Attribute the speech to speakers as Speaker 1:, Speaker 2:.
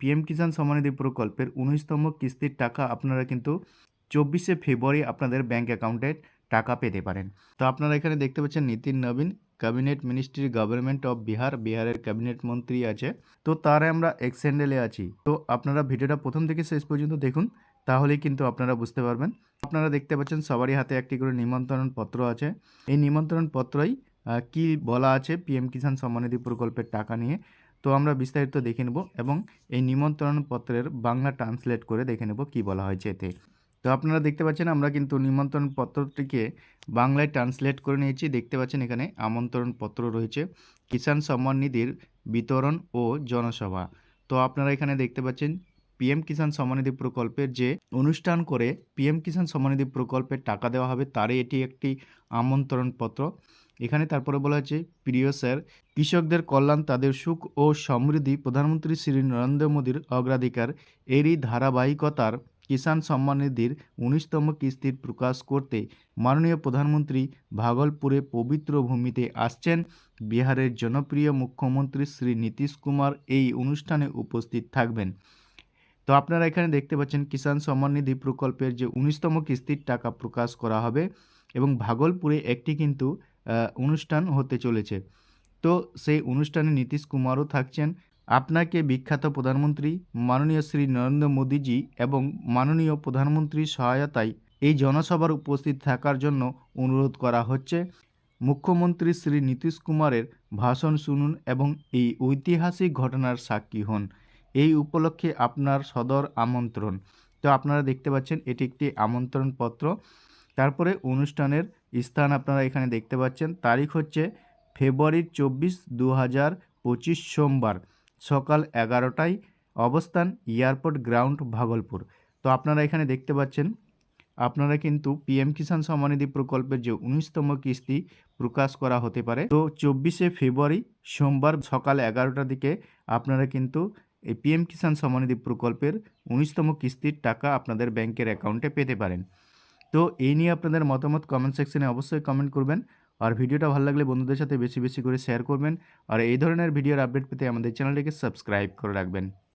Speaker 1: PM কিষাণ সম্মানিধি প্রকল্পের উনিশতম কিস্তির টাকা আপনারা কিন্তু চব্বিশে ফেব্রুয়ারি আপনাদের ব্যাঙ্ক অ্যাকাউন্টে টাকা পেতে পারেন। তো আপনারা এখানে দেখতে পাচ্ছেন Nitin Nabin, cabinet ministry, government of Bihar, বিহারের ক্যাবিনেট মন্ত্রী আছে। তো তার আমরা এক্সেন্ডেলে আছি। তো আপনারা ভিডিওটা প্রথম থেকে শেষ পর্যন্ত দেখুন, তাহলেই কিন্তু আপনারা বুঝতে পারবেন। আপনারা দেখতে পাচ্ছেন সবারই হাতে একটি করে নিমন্ত্রণ পত্র আছে। এই নিমন্ত্রণ পত্রই কি বলা আছে পিএম কিষাণ সম্মানিধি প্রকল্পের টাকা নিয়ে? তো আমরা বিস্তারিত দেখে নেব এবং এই নিমন্ত্রণ পত্রের বাংলা ট্রান্সলেট করে দেখে নেব কি বলা হয়েছে এতে। তো আপনারা দেখতে পাচ্ছেন আমরা কিন্তু নিমন্ত্রণ পত্রটিকে বাংলায় ট্রান্সলেট করে নিয়েছি। দেখতে পাচ্ছেন এখানে আমন্ত্রণ পত্র রয়েছে। কিষাণ সম্মান নিধির বিতরণ ও জনসভা। তো আপনারা এখানে দেখতে পাচ্ছেন পিএম কিষাণ সম্মানিধি প্রকল্পের যে অনুষ্ঠান করে পিএম কিষাণ সম্মানিধি প্রকল্পের টাকা দেওয়া হবে, তারই এটি একটি আমন্ত্রণ পত্র এখানে তারপরে বলা হয়েছে, প্রিয় স্যার, কৃষকদের কল্যাণ, তাদের সুখ ও সমৃদ্ধি, প্রধানমন্ত্রী শ্রী নরেন্দ্র মোদীর অগ্রাধিকার, এরই ধারাবাহিকতার কিষাণ সম্মান নিধির উনিশতম কিস্তির প্রকাশ করতে মাননীয় প্রধানমন্ত্রী ভাগলপুরে পবিত্র ভূমিতে আসছেন। বিহারের জনপ্রিয় মুখ্যমন্ত্রী শ্রী নীতিশ কুমার এই অনুষ্ঠানে উপস্থিত থাকবেন। তো আপনারা এখানে দেখতে পাচ্ছেন, কিষাণ সম্মান নিধি প্রকল্পের যে উনিশতম কিস্তির টাকা প্রকাশ করা হবে এবং ভাগলপুরে একটি কিন্তু অনুষ্ঠান হতে চলেছে। তো সেই অনুষ্ঠানে নীতিশ কুমারও থাকছেন। আপনাকে বিখ্যাত প্রধানমন্ত্রী, মাননীয় শ্রী নরেন্দ্র মোদীজি এবং মাননীয় প্রধানমন্ত্রীর সহায়তায় এই জনসভার উপস্থিত থাকার জন্য অনুরোধ করা হচ্ছে। মুখ্যমন্ত্রী শ্রী নীতিশ কুমারের ভাষণ শুনুন এবং এই ঐতিহাসিক ঘটনার সাক্ষী হন। এই উপলক্ষে আপনার সদর আমন্ত্রণ। তো আপনারা দেখতে পাচ্ছেন, এটি একটি আমন্ত্রণ পত্র তারপরে অনুষ্ঠানের স্থান আপনারা এখানে দেখতে পাচ্ছেন। তারিখ হচ্ছে ফেব্রুয়ারির চব্বিশ দু হাজার পঁচিশ সোমবার, সকাল এগারোটায় অবস্থান এয়ারপোর্ট গ্রাউন্ড ভাগলপুর। তো আপনারা এখানে দেখতে পাচ্ছেন, আপনারা কিন্তু পিএম কিষাণ সম্মানিধি প্রকল্পের যে উনিশতম কিস্তি প্রকাশ করা হতে পারে। তো চব্বিশে ফেব্রুয়ারি সোমবার সকাল এগারোটার দিকে আপনারা কিন্তু এই পিএম কিষাণ সম্মানিধি প্রকল্পের উনিশতম কিস্তির টাকা আপনাদের ব্যাংকের অ্যাকাউন্টে পেতে পারেন। তো এই নিয়ে আপনাদের মতামত কমেন্ট সেকশনে অবশ্যই কমেন্ট করবেন। আর ভিডিওটা ভালো লাগলে বন্ধুদের সাথে বেশি বেশি করে শেয়ার করবেন। আর এই ধরনের ভিডিওর আপডেট পেতে আমাদের চ্যানেলটিকে সাবস্ক্রাইব করে রাখবেন।